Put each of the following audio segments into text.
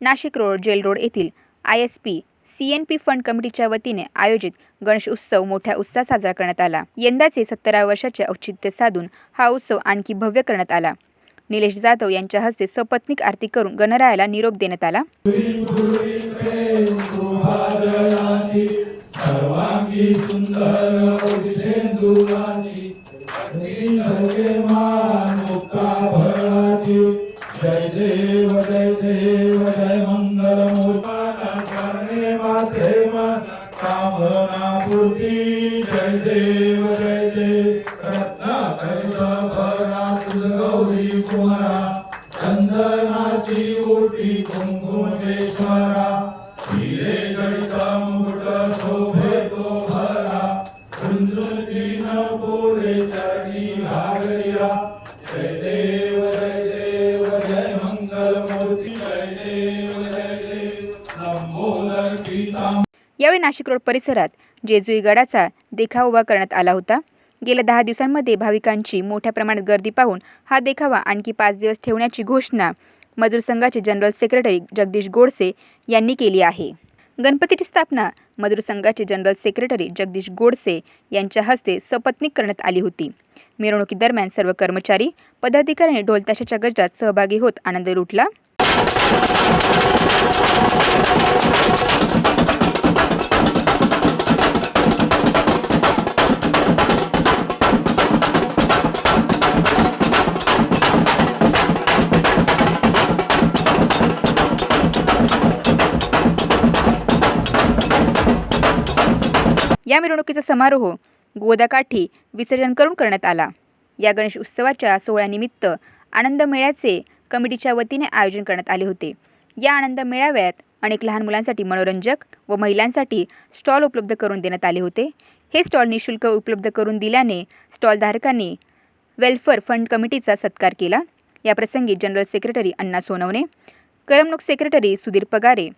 Nashik road jail road येथील I S P C N P fund कमिटीच्या वतीने आयोजित गणेश उत्सव मोठ्या उत्साहात साजरा करण्यात आला. यंदाचे सत्तराव्या वर्षाचे औचित्य साधून हा उत्सव आणखी भव्य करण्यात आला. निलेश जाधव यांच्या हस्ते सपत्नीक आरती करून गणरायाला निरोप देण्यात आला. सर्वांगी सुंदर देव जय देव रत्ना भरा तुझ गौरी कुमारा चंदनाची ओटी कुंकुमेश्वरा हिरे गणित मुकुट शोभे तो भरा कुंजून तीन पोरे चरणी घागरिया जय देव जय देव जय मंगल मूर्ती जय देव जय यावेळी नाशिक रोड परिसरात जेजुरी गडाचा देखाव उभा करण्यात आला होता. गेल्या दहा दिवसांमध्ये भाविकांची मोठ्या प्रमाणात गर्दी पाहून हा देखावा आणखी पाच दिवस ठेवण्याची घोषणा मजूर संघाचे जनरल सेक्रेटरी जगदीश गोडसे यांनी केली आहे. गणपतीची स्थापना मजूर संघाचे जनरल सेक्रेटरी जगदीश गोडसे यांच्या हस्ते सपत्नीक करण्यात आली होती. मिरवणुकीदरम्यान सर्व कर्मचारी पदाधिकाऱ्यांनी ढोलताशाच्या गजरात सहभागी होत आनंद लुटला. या मिरवणुकीचा समारोह गोदाकाठी विसर्जन करून करण्यात आला. या गणेश उत्सवाच्या सोहळ्यानिमित्त आनंद मेळ्याचे कमिटीच्या वतीने आयोजन करण्यात आले होते. या आनंद मेळाव्यात अनेक लहान मुलांसाठी मनोरंजक व महिलांसाठी स्टॉल उपलब्ध करून देण्यात आले होते. हे स्टॉल निशुल्क उपलब्ध करून दिल्याने स्टॉलधारकांनी वेल्फेअर फंड कमिटीचा सत्कार केला. याप्रसंगी जनरल सेक्रेटरी अण्णा सोनवणे करमणूक सेक्रेटरी सुधीर पगारे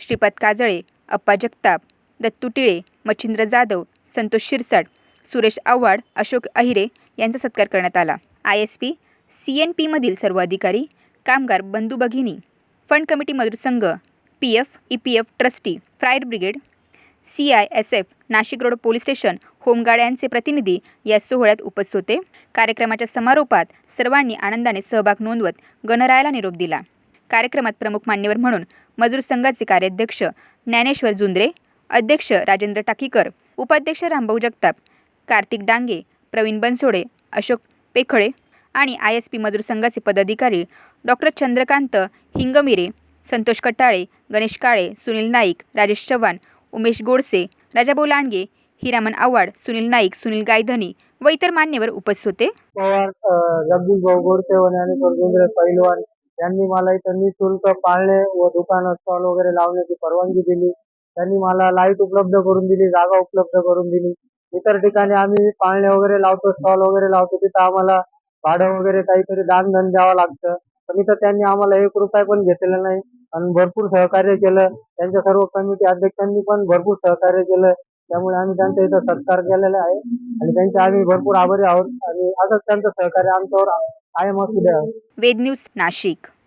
श्रीपाद काजळे अप्पा जगताप दत्तू टिळे मच्छिंद्र जाधव संतोष शिरसाट सुरेश आव्हाड अशोक अहिरे यांचा सत्कार करण्यात आला. I S P C N पीमधील सर्व अधिकारी कामगार बंधू भगिनी फंड कमिटी मजूर संघ P F E P F trustee fire brigade C I S F Nashik road police station home guard यांचे प्रतिनिधी या सोहळ्यात उपस्थित होते. कार्यक्रमाच्या समारोपात सर्वांनी आनंदाने सहभाग नोंदवत गणरायाला निरोप दिला. कार्यक्रमात प्रमुख मान्यवर म्हणून मजूर संघाचे कार्याध्यक्ष ज्ञानेश्वर जुंद्रे अध्यक्ष राजेंद्र टाकीकर उपाध्यक्ष रामभाऊ जगताप कार्तिक डांगे प्रवीण बनसोडे अशोक पेखळे आणि आय एस पी मजूर संघाचे पदाधिकारी डॉक्टर चंद्रकांत हिंगमिरे संतोष कटाळे गणेश काळे सुनील नाईक राजेश चव्हाण उमेश गोडसे राजाभाऊ लांडगे हिरामन आव्हाड सुनील नाईक सुनील गायधनी व इतर मान्यवर उपस्थित होते. पवार जगदीश भाऊ गोडसे व ज्ञानेश्वर पैलवान यांनी मला इथं निशुल्क पाळणे व दुकानं स्टॉल वगैरे लावण्याची परवानगी दिली. त्यांनी मला लाइट उपलब्ध करून दिली जागा उपलब्ध करून दिली. इतर ठिकाणी आम्ही पाळणे वगैरे लावतो स्टॉल वगैरे लावतो तिथं आम्हाला भाडं वगैरे काहीतरी दान धन द्यावं लागतं. पण इथं त्यांनी आम्हाला एक रुपया पण घेतलेला नाही. आणि भरपूर सहकार्य केलं. त्यांच्या सर्व कमिटी अध्यक्षांनी पण भरपूर सहकार्य केलं. त्यामुळे आम्ही त्यांचा इथं सत्कार केलेला आहे. आणि त्यांचे आम्ही भरपूर आभारी आहोत. आणि असंच त्यांचं सहकार्य आमच्यावर कायम असू द्या. वेद न्यूज नाशिक.